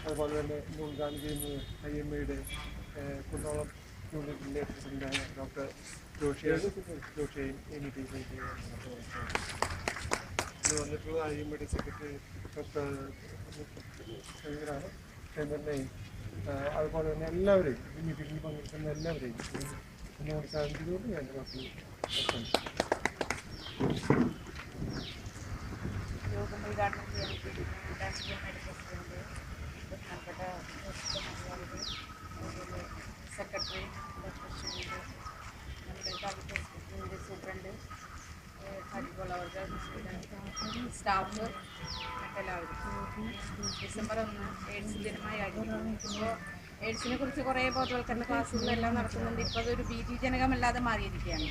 അതുപോലെ തന്നെ ഇന്ന് ഉദ്ഘാടനം ചെയ്യുന്നത് ഐ എം എയുടെ കുന്നോളം യൂണിറ്റിന്റെ പ്രസിഡന്റായ ഡോക്ടർ ജോഷിയാണ് ജോഷിയും ഈ മീറ്റിംഗിലേക്ക് ഇത് വന്നിട്ടുള്ളത് ഐ എം എയുടെ സെക്രട്ടറി ഡോക്ടർ ശങ്കരാണ് ചന്ദ്രനെയും അതുപോലെ തന്നെ എല്ലാവരെയും ഈ മീറ്റിംഗിൽ പങ്കെടുക്കുന്ന എല്ലാവരെയും മുന്നോട്ട് സാധിച്ചതുകൊണ്ട് ഞാൻ ഡോക്ടർ യോഗം ഉദ്ഘാടനം ചെയ്യാൻ പ്രസിഡന്റ് അതുപോലെ സെക്രട്ടറി ഡോക്ടർ നമ്മുടെ താലൂക്ക് സൂപ്രണ്ട് അതുപോലെ സ്റ്റാഫ് മറ്റെല്ലാവരും ഡിസംബർ ഒന്ന് എയ്ഡ്സ് ദിനമായി ആചരിക്കുന്നു ഇപ്പോൾ എയ്ഡ്സിനെ കുറിച്ച് കുറേ ബോധവൽക്കരണ ക്ലാസ്സുകളെല്ലാം നടത്തുന്നുണ്ട്. ഇപ്പോൾ അതൊരു ഭീതിജനകമല്ലാതെ മാറിയിരിക്കുകയാണ്.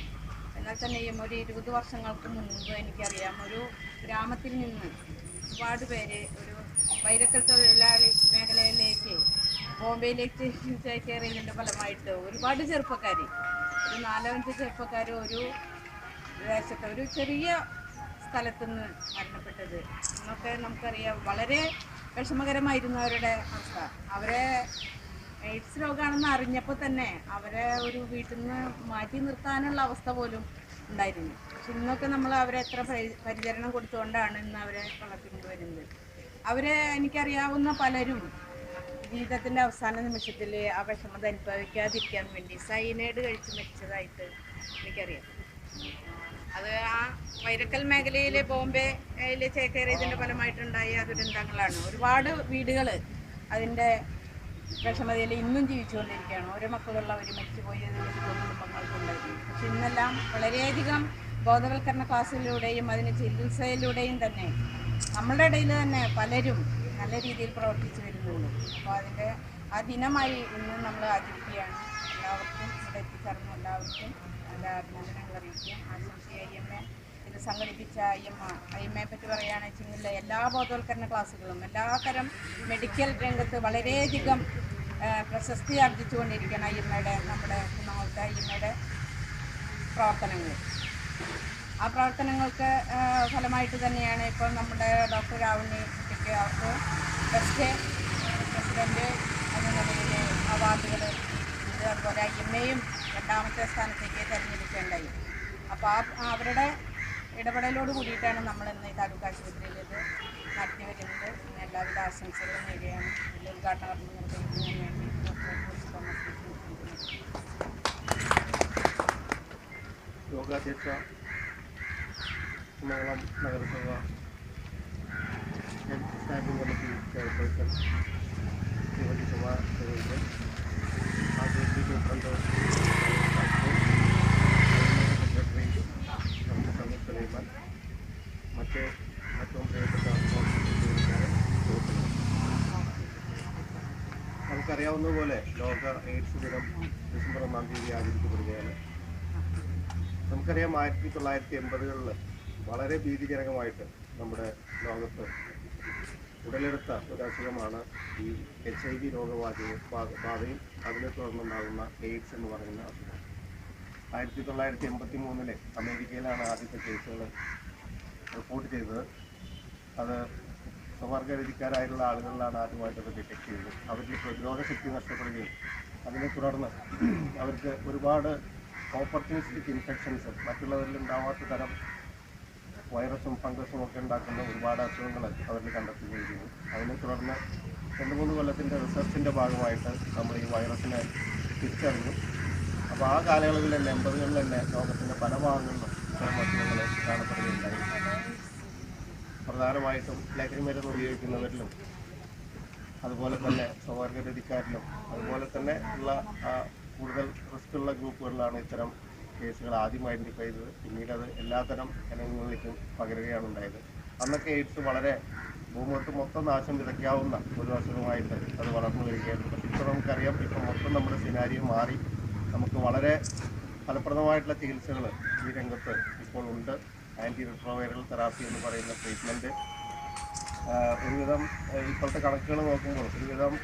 എന്നാൽ തന്നെയും ഒരു ഇരുപത് വർഷങ്ങൾക്ക് മുൻപ് എനിക്കറിയാം ഒരു ഗ്രാമത്തിൽ നിന്ന് ഒരുപാട് പേര് ഒരു വൈരക്കൽ തൊഴിലാളി മേഖലയിലേക്ക് ബോംബെയിലേക്ക് ചേക്കേറിയതിന്റെ ഫലമായിട്ട് ഒരുപാട് ചെറുപ്പക്കാർ ഒരു നാലോ അഞ്ച് ചെറുപ്പക്കാർ ഒരു ദേശത്ത് ഒരു ചെറിയ സ്ഥലത്തു നിന്ന് മരണപ്പെട്ടത്. എന്നൊക്കെ നമുക്കറിയാം വളരെ വിഷമകരമായിരുന്നു അവരുടെ അവസ്ഥ. അവരെ എയ്ഡ്സ് രോഗമാണെന്ന് അറിഞ്ഞപ്പോൾ തന്നെ അവരെ ഒരു വീട്ടിൽ നിന്ന് മാറ്റി നിർത്താനുള്ള അവസ്ഥ പോലും ഉണ്ടായിരുന്നു. പക്ഷെ ഇന്നൊക്കെ നമ്മൾ അവരെ എത്ര പരി- പരിചരണം കൊടുത്തുകൊണ്ടാണ് ഇന്ന് അവരെ വളർത്തിക്കൊണ്ടുവരുന്നത്. അവരെ എനിക്കറിയാവുന്ന പലരും ജീവിതത്തിന്റെ അവസാന നിമിഷത്തിൽ ആ വിഷമത അനുഭവിക്കാതിരിക്കാൻ വേണ്ടി സൈനൈഡ് കഴിച്ച് മരിച്ചതായിട്ട് എനിക്കറിയാം. അത് ആ വൈരക്കൽ മേഖലയിലെ ബോംബെയിലെ ചേക്കേറിയതിന്റെ ഫലമായിട്ടുണ്ടായ ദുരന്തങ്ങളാണ്. ഒരുപാട് വീടുകൾ അതിന്റെ വിഷമതയിൽ ഇന്നും ജീവിച്ചുകൊണ്ടിരിക്കുകയാണ്. ഓരോ മക്കളുള്ള മക്കളുള്ളവർ മരിച്ചുപോയി കുടുംബങ്ങൾക്കുണ്ടായിരുന്നു പക്ഷെ ഇന്നെല്ലാം വളരെയധികം ബോധവൽക്കരണ ക്ലാസ്സിലൂടെയും അതിന് ചികിത്സയിലൂടെയും തന്നെ നമ്മളുടെ ഇടയിൽ തന്നെ പലരും നല്ല രീതിയിൽ പ്രവർത്തിച്ചു വരുന്നുണ്ട്. അപ്പോൾ അതിന്റെ ആ ദിനമായി ഇന്ന് നമ്മൾ ആചരിക്കുകയാണ്. എല്ലാവർക്കും ഇവിടെ എത്തിച്ചേർന്ന എല്ലാവർക്കും നല്ല അഭിനന്ദനങ്ങൾ അറിയിക്കുകയും ആശംസയായി ഐ എം എ ഇത് സംഘടിപ്പിച്ച I M I M A പറ്റി പറയുകയാണെന്നുവെച്ചെങ്കിൽ എല്ലാ ബോധവൽക്കരണ ക്ലാസ്സുകളും എല്ലാത്തരം മെഡിക്കൽ രംഗത്ത് വളരെയധികം പ്രശസ്തി ആർജിച്ചുകൊണ്ടിരിക്കുകയാണ് ഐ എം എയുടെ നമ്മുടെ മൂന്നാമത്തെ ഐ എം എയുടെ പ്രവർത്തനങ്ങൾ. ആ പ്രവർത്തനങ്ങൾക്ക് ഫലമായിട്ട് തന്നെയാണ് ഇപ്പോൾ നമ്മുടെ ഡോക്ടർ രാവുണ്ണി കുട്ടിക്ക് അവർക്ക് ബെസ്റ്റ് പ്രസിഡന്റ് എന്ന നിലയിൽ അവാർഡുകൾ അതുപോലെ ഐ എം എയും രണ്ടാമത്തെ സ്ഥാനത്തേക്ക് തിരഞ്ഞെടുക്കേണ്ടായി. അപ്പോൾ ആ അവരുടെ ഇടപെടലോട് കൂടിയിട്ടാണ് നമ്മൾ ഇന്ന് ഈ താലൂക്ക് ആശുപത്രിയിൽ ഇത് നടത്തി വരുന്നത്. എല്ലാവിധ ആശംസകളും നേടിയാണ് ഇതിന്റെ ഉദ്ഘാടനം നിർവഹിക്കുന്നതിന് വേണ്ടി നഗരസഭ standing committee chairperson Suma Surendran ആശുപത്രി superintendent secretary doctor Sameer Sulaiman മറ്റ് ഏറ്റവും പ്രിയപ്പെട്ട ജീവനക്കാരെ സുഹൃത്തുക്കളെ നമുക്കറിയാവുന്നതുപോലെ ലോക എയ്ഡ്സ് ദിനം ഡിസംബർ ഒന്നാം തീയതി ആചരിക്കപ്പെടുകയാണ്. നമുക്കറിയാം ആയിരത്തി തൊള്ളായിരത്തി എൺപതുകളിൽ വളരെ ഭീതിജനകമായിട്ട് നമ്മുടെ ലോകത്ത് ഉടലെടുത്ത ഒരു അസുഖമാണ് ഈ എച്ച് ഐ വി രോഗബാധയും ബാധയും അതിനെ തുടർന്നുണ്ടാകുന്ന എയ്ഡ്സ് എന്ന് പറയുന്ന അസുഖം. ആയിരത്തി തൊള്ളായിരത്തി എൺപത്തി മൂന്നിലെ അമേരിക്കയിലാണ് ആദ്യത്തെ കേസുകൾ റിപ്പോർട്ട് ചെയ്തത്. അത് സ്വവർഗരതിക്കാരായുള്ള ആളുകളിലാണ് ആദ്യമായിട്ട് അത് ഡിറ്റക്ട് ചെയ്തത്. അവരിൽ പ്രതിരോധ ശക്തി നഷ്ടപ്പെടുകയും അതിനെ തുടർന്ന് അവർക്ക് ഒരുപാട് ഓപ്പർച്യൂണിസ്റ്റിക് ഇൻഫെക്ഷൻസ് മറ്റുള്ളവരിൽ ഉണ്ടാവാത്ത തരം വൈറസും ഫംഗസും ഒക്കെ ഉണ്ടാക്കുന്ന ഒരുപാട് അസുഖങ്ങൾ അവരിൽ കണ്ടെത്തുകയും അതിനെ തുടർന്ന് രണ്ട് മൂന്ന് കൊല്ലത്തിന്റെ റിസർച്ചിന്റെ ഭാഗമായിട്ട് നമ്മൾ ഈ വൈറസിനെ തിരിച്ചറിഞ്ഞു. അപ്പോൾ ആ കാലയളവിൽ തന്നെ എൺപതുകളിൽ തന്നെ ലോകത്തിന്റെ പല ഭാഗങ്ങളിലും ഇത്തരം അസുഖങ്ങൾ കാണപ്പെടുകയുണ്ടായി. പ്രധാനമായിട്ടും ലഹരി മരുന്ന് ഉപയോഗിക്കുന്നവരിലും അതുപോലെ തന്നെ സ്വവർഗരതിക്കാരിലും അതുപോലെ തന്നെ ഉള്ള കൂടുതൽ റിസ്ക് ഉള്ള ഗ്രൂപ്പുകളിലാണ് ഇത്തരം കേസുകൾ ആദ്യം ഐഡന്റിഫൈ ചെയ്തത് പിന്നീട് അത് എല്ലാത്തരം ജനങ്ങളിലേക്കും പകരുകയാണ് ഉണ്ടായത്. അന്നൊക്കെ എയ്ഡ്സ് വളരെ ഭൂമുഖത്ത് മൊത്തം നാശം വിതയ്ക്കാവുന്ന ഒരു അസുഖമായിട്ട് അത് വളർന്നു വരികയായിരുന്നു പക്ഷേ ഇപ്പോൾ നമുക്കറിയാം ഇപ്പോൾ മൊത്തം നമ്മുടെ സിനാരിയോ മാറി. നമുക്ക് വളരെ ഫലപ്രദമായിട്ടുള്ള ചികിത്സകൾ ഈ രംഗത്ത് ഇപ്പോൾ ഉണ്ട്. ആന്റി റിട്രോവൈറൽ തെറാപ്പി എന്ന് പറയുന്ന ട്രീറ്റ്മെന്റ് ഒരുവിധം ഇപ്പോഴത്തെ കണക്കുകൾ നോക്കുമ്പോൾ ഒരുവിധം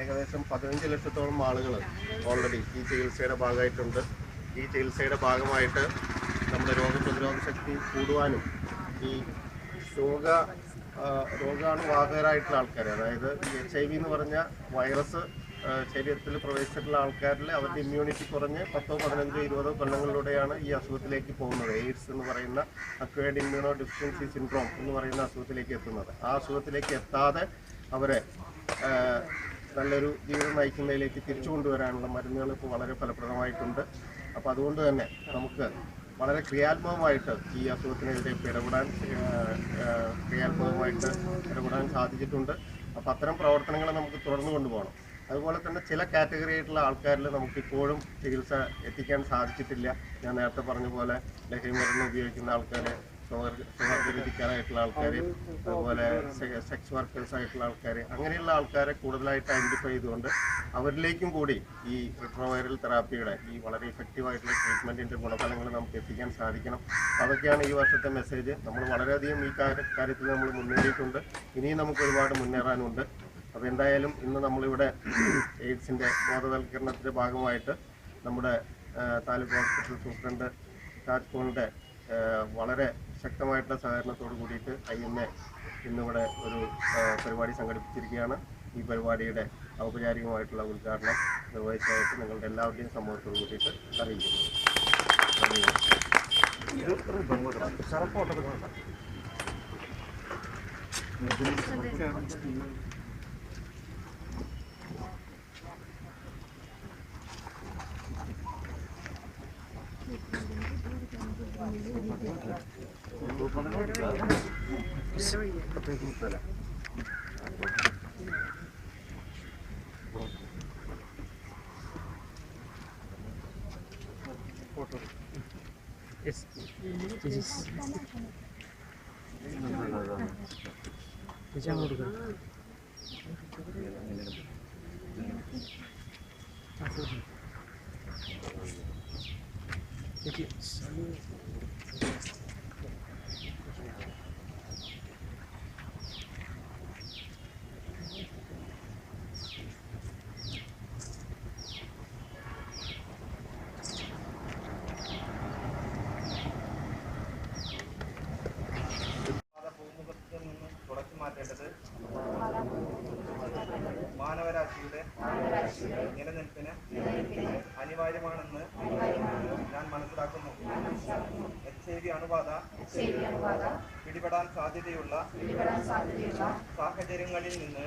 ഏകദേശം പതിനഞ്ച് ലക്ഷത്തോളം ആളുകൾ ഓൾറെഡി ഈ ചികിത്സയുടെ ഭാഗമായിട്ടുണ്ട്. ഈ ചികിത്സയുടെ ഭാഗമായിട്ട് നമ്മുടെ രോഗപ്രതിരോധ ശക്തി കൂടുവാനും ഈ രോഗ രോഗാണു രോഗാണുവാഹകരായിട്ടുള്ള ആൾക്കാർ അതായത് ഈ എച്ച് ഐ വി എന്ന് പറഞ്ഞ വൈറസ് ശരീരത്തിൽ പ്രവേശിച്ചിട്ടുള്ള ആൾക്കാരിൽ അവരുടെ ഇമ്മ്യൂണിറ്റി കുറഞ്ഞ് പത്തോ പതിനഞ്ചോ ഇരുപതോ കൊല്ലങ്ങളിലൂടെയാണ് ഈ അസുഖത്തിലേക്ക് പോകുന്നത്. എയ്ഡ്സ് എന്ന് പറയുന്ന അക്വേഡ് ഇമ്മ്യൂണോ ഡിഫിഷ്യൻസി സിൻഡ്രോം എന്ന് പറയുന്ന അസുഖത്തിലേക്ക് എത്തുന്നത്. ആ അസുഖത്തിലേക്ക് എത്താതെ അവരെ നല്ലൊരു ജീവിതം നയിക്കുന്നതിലേക്ക് തിരിച്ചു കൊണ്ടുവരാനുള്ള മരുന്നുകൾ ഇപ്പോൾ വളരെ ഫലപ്രദമായിട്ടുണ്ട്. അപ്പോൾ അതുകൊണ്ട് തന്നെ നമുക്ക് വളരെ ക്രിയാത്മകമായിട്ട് ഈ അസുഖത്തിനെതിരെ ഇടപെടാൻ ക്രിയാത്മകമായിട്ട് ഇടപെടാൻ സാധിച്ചിട്ടുണ്ട്. അപ്പം അത്തരം പ്രവർത്തനങ്ങൾ നമുക്ക് തുടർന്നു കൊണ്ടുപോകണം. അതുപോലെ തന്നെ ചില കാറ്റഗറി ആയിട്ടുള്ള ആൾക്കാരിൽ നമുക്കിപ്പോഴും ചികിത്സ എത്തിക്കാൻ സാധിച്ചിട്ടില്ല. ഞാൻ നേരത്തെ പറഞ്ഞ പോലെ ലഹരി മരുന്ന് ഉപയോഗിക്കുന്ന ആൾക്കാർ സ്വവർഗരതിക്കാരായിട്ടുള്ള ആൾക്കാർ അതുപോലെ സെക്സ് വർക്കേഴ്സ് ആയിട്ടുള്ള ആൾക്കാർ അങ്ങനെയുള്ള ആൾക്കാരെ കൂടുതലായിട്ട് ഐഡന്റിഫൈ ചെയ്തുകൊണ്ട് അവരിലേക്കും കൂടി ഈ റിട്രോവൈറൽ തെറാപ്പിയുടെ ഈ വളരെ ഇഫക്റ്റീവ് ആയിട്ടുള്ള ട്രീറ്റ്മെന്റിന്റെ ഗുണഫലങ്ങൾ നമുക്ക് എത്തിക്കാൻ സാധിക്കണം. അതൊക്കെയാണ് ഈ വർഷത്തെ മെസ്സേജ് നമ്മൾ വളരെയധികം ഈ കാര്യത്തിൽ നമ്മൾ മുന്നേറിയിട്ടുണ്ട്. ഇനിയും നമുക്ക് ഒരുപാട് മുന്നേറാനുണ്ട്. അപ്പോൾ എന്തായാലും ഇന്ന് നമ്മളിവിടെ എയ്ഡ്സിന്റെ ബോധവൽക്കരണത്തിന്റെ ഭാഗമായിട്ട് നമ്മുടെ താലൂക്ക് ഹോസ്പിറ്റൽ സൂപ്രണ്ട് പോളിന്റെ വളരെ ശക്തമായിട്ടുള്ള സഹകരണത്തോട് കൂടിയിട്ട് ഐ എം എ ഇന്നിവിടെ ഒരു പരിപാടി സംഘടിപ്പിച്ചിരിക്കുകയാണ്. ഈ പരിപാടിയുടെ ഔപചാരികമായിട്ടുള്ള ഉദ്ഘാടനം നിർവഹിച്ചതായിട്ട് നിങ്ങളുടെ എല്ലാവരുടെയും സമൂഹത്തോട് കൂടിയിട്ട് അറിയിക്കുന്നു. Yes. This is. No, no, no, no. മാനവരാശിയുടെ നിലനിൽപ്പിന് അനിവാര്യമാണെന്ന് ഞാൻ മനസ്സിലാക്കുന്നു. എച്ച് ഐ വി അണുബാധ പിടിപെടാൻ സാധ്യതയുള്ള സാഹചര്യങ്ങളിൽ നിന്ന്